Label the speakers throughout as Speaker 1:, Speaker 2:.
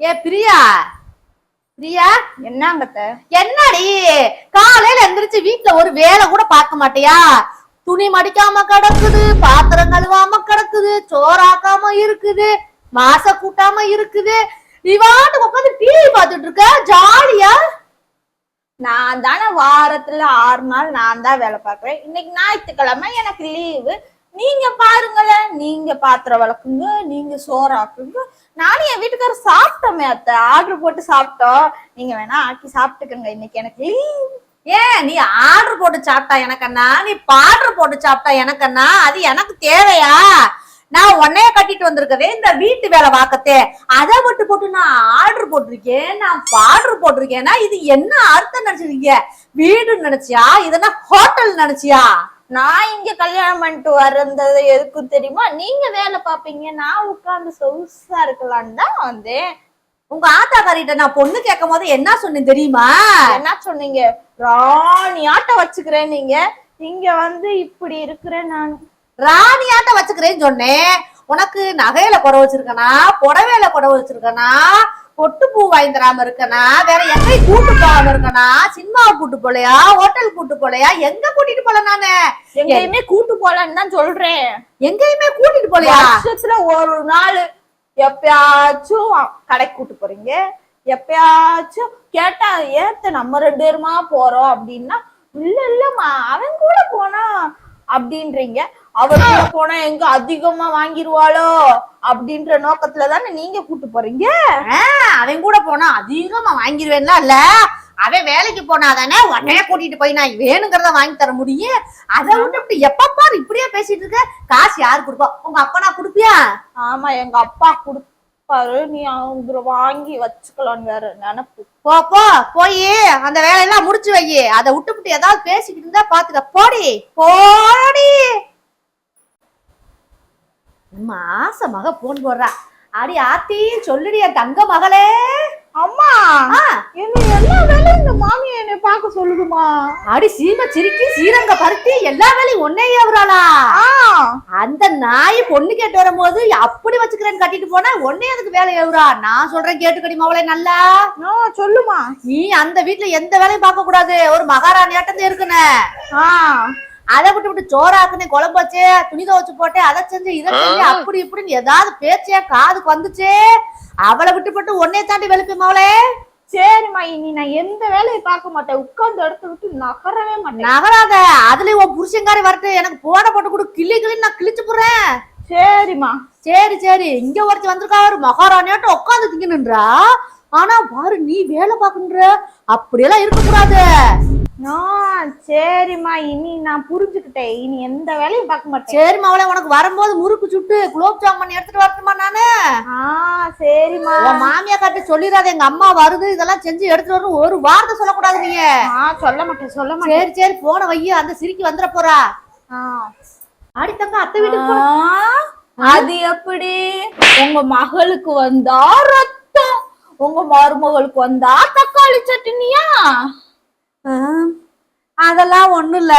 Speaker 1: ஏ பிரியா? பிரியா?
Speaker 2: என்னங்கத்த?
Speaker 1: என்னடி? காலையில எந்திரிச்சு வீட்ல ஒரு வேலை கூட பார்க்க மாட்டியா? துணி மடிக்காம கிடக்குது பாத்திரம் கழுவாம கிடக்குது சோறாக்காம இருக்குது மாச கூட்டாம இருக்குது. நீ வாட்டுக்கு உட்காந்து டிவி பார்த்துட்டு இருக்க ஜாலியா?
Speaker 2: நான் தானே வாரத்துல ஆறு நாள் நான் தான் வேலை பார்க்கறேன். இன்னைக்கு ஞாயிற்றுக்கிழமை எனக்கு லீவு நீங்க பாருங்களேன் நீங்க பாத்திரம் வளர்க்குங்க நீங்க சோறாக்குங்க. நானும் என் வீட்டுக்காரர் சாப்பிட்டோமே அத்தை. ஆர்டர் போட்டு சாப்பிட்டோம். நீங்க வேணா ஆக்கி சாப்பிட்டுக்கங்க. இன்னைக்கு எனக்கு லீவ்
Speaker 1: ஏன் நீ ஆர்டர் போட்டு சாப்பிட்டா எனக்கண்ணா நீ பாடர் போட்டு சாப்பிட்டா எனக்கண்ணா அது எனக்கு தேவையா? நான் உன்னைய கட்டிட்டு வந்திருக்கதே இந்த வீட்டு வேலை வாக்கத்தே அதை விட்டு போட்டு நான் ஆர்டர் போட்டிருக்கேன். நான் பாடர் போட்டிருக்கேன்னா இது என்ன அர்த்தம் நினைச்சிருக்கீங்க? வீடு நினைச்சியா? இதென்ன ஹோட்டல் நினைச்சியா?
Speaker 2: நான் இங்க கல்யாணம் பண்ணிட்டு வர்றது எதுக்கும் தெரியுமா? நீங்க வேலை பார்ப்பீங்க. நான் உட்கார்ந்து சொகுசா இருக்கலான்னு தான் வந்தேன்.
Speaker 1: உங்க ஆத்தாக்காரிட்ட நான் பொண்ணு கேட்கும் போது என்ன சொன்னேன் தெரியுமா?
Speaker 2: என்ன சொன்னீங்க? ராணியாட்ட வச்சுக்கிறேன் நீங்க. இங்க வந்து இப்படி இருக்கிறேன் நான்.
Speaker 1: ராணியாட்ட வச்சுக்கிறேன்னு சொன்னேன். உனக்கு நகையில குறை வச்சிருக்கனா? புடவையில குறை வச்சிருக்கனா? பொட்டு பூ வாங்கி தராம இருக்கனா? வேற எங்கேயும் கூட்டு போகாம இருக்கனா? சினிமா கூட்டு போலையா? ஹோட்டல் கூட்டு போலையா? எங்க கூட்டிட்டு போல நானு?
Speaker 2: எங்கேயுமே கூட்டு போலன்னு தான் சொல்றேன்.
Speaker 1: எங்கேயுமே கூட்டிட்டு போலையா?
Speaker 2: வருஷத்துல ஒரு நாள் எப்பயாச்சும் கடைக்கு கூட்டு போறீங்க. எப்பயாச்சும் கேட்டா ஏத்த நம்ம ரெண்டு பேருமா போறோம்? அப்படின்னா இல்ல இல்லம்மா அவன் கூட போனா அப்படின்றீங்க. அவர் கூட போனா எங்க அதிகமா வாங்கிருவாளோ அப்படின்ற நோக்கத்துல தானே நீங்க கூட்டு போறீங்க?
Speaker 1: அவன் கூட போனா அதிகமா வாங்கிருவேன்ல இல்ல அவன் வேலைக்கு போனாதானே உடனே கூட்டிட்டு போய் நான் வேணுங்கிறத வாங்கி தர முடியும். அதை விட்டு இப்படி எப்ப பாரு இப்படியே பேசிட்டு இருக்க? காசு யாரு கொடுப்பா? உங்க அப்பா நான் கொடுப்பியா?
Speaker 2: ஆமா எங்க அப்பா கொடுப்பாரு நீ அவங்க வாங்கி வச்சுக்கலான்னு வேற நினப்பு.
Speaker 1: போ போ போய் அந்த வேலையெல்லாம் முடிச்சு வை. அதை விட்டுவிட்டு ஏதாவது பேசிக்கிட்டு இருந்தா பாத்துக்க. போடி போடி. மாச மக போன் போடுறா. அடி ஆத்தி சொல்லுடி என் தங்க மகளே.
Speaker 2: அம்மா என்ன பார்க்க சொல்லுதுமா.
Speaker 1: அடி சீம சிரிக்கி சீரங்க பருத்தி எல்லா வேலையும் ஒன்னே ஏவுறாளா
Speaker 2: ஆ.
Speaker 1: அந்த நாய் பொண்ணு கேட்டு வரும்போது அப்படி வச்சுக்கிறேன்னு கட்டிட்டு போனா ஒன்னே அதுக்கு வேலை ஏவுறா நான் சொல்றேன் கேட்டுக்கடி மவளே நல்லா?
Speaker 2: சொல்லுமா.
Speaker 1: நீ அந்த வீட்டுல எந்த வேலையும் பார்க்க கூடாது. ஒரு மகாராணியாட்டம் இருக்கணும்
Speaker 2: ஆ.
Speaker 1: அதை விட்டு விட்டு சோறாக்குனே குழம்பு வச்சு துணி துவச்சு போட்டு அதை செஞ்சு இதை செஞ்சு அப்படி இப்படின்னு ஏதாவது பேச்சே காதுக்கு வந்துச்சே. அவளை விட்டு போட்டு உன்னைய தாண்டி வெளுப்பேன் அவளே
Speaker 2: சரிம்மா இனி நான் எந்த வேலையும் பார்க்க மாட்டேன். உட்கார்ந்து இடத்த விட்டு நகரவே மாட்டேன்.
Speaker 1: நகராத அதுலயும் உன் புருஷங்காரி வரட்டு எனக்கு போட போட்டு கொடு. கிள்ளி கிள்ளி நான் கிழிச்சு போடுறேன்.
Speaker 2: சரிம்மா.
Speaker 1: சரி சரி. இங்க ஒருத்தி வந்திருக்கா ஒரு மகாராணியாட்டம் உட்காந்து திங்கணுன்றா? ஆனா பாரு நீ வேலை பார்க்கணுன்ற. அப்படியெல்லாம் இருக்கக்கூடாது.
Speaker 2: ஆ சரிம்மா. இனி நான் புரிஞ்சுக்கிட்டேன். இனி எந்த வேலையும் பார்க்க மாட்டேன்.
Speaker 1: சரி மவளே உனக்கு வரும்போது முறுக்கு சுட்டு குலோப் ஜாமுன் எடுத்துட்டு வரட்டுமா நானு?
Speaker 2: ஆ சரிம்மா.
Speaker 1: உன் மாமியா காட்டி சொல்லிடாத எங்க அம்மா வருது இதெல்லாம் செஞ்சு எடுத்துட்டு வரணும். ஒரு வார்த்தை சொல்லக்கூடாது நீங்க
Speaker 2: ஆ சொல்ல மாட்டேன் சொல்ல மாட்டேன்.
Speaker 1: சரி சரி போன வைய அந்த சிரிக்கி வந்துட போறா.
Speaker 2: ஆ.
Speaker 1: ஆடி தங்க அத்தை வீட்டுக்கு
Speaker 2: அது எப்படி? உங்க மகளுக்கு வந்தா ரத்தம். உங்க மருமகளுக்கு வந்தா தக்காளி சட்னியா?
Speaker 1: அதெல்லாம் ஒண்ணும் இல்ல.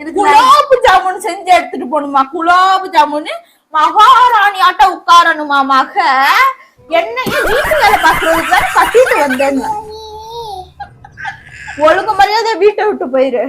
Speaker 1: எனக்கு
Speaker 2: குலாப் ஜாமுன் செஞ்சு எடுத்துட்டு போகணுமா? குலாப் ஜாமுன் மகாராணி ஆட்ட உட்காரணுமா மக? என்னையும் வீட்டு வேலை பாக்குறதுக்கு தானே கட்டிட்டு வந்தேங்க ஒழுங்கு மரியாதை வீட்டை விட்டு போயிரு.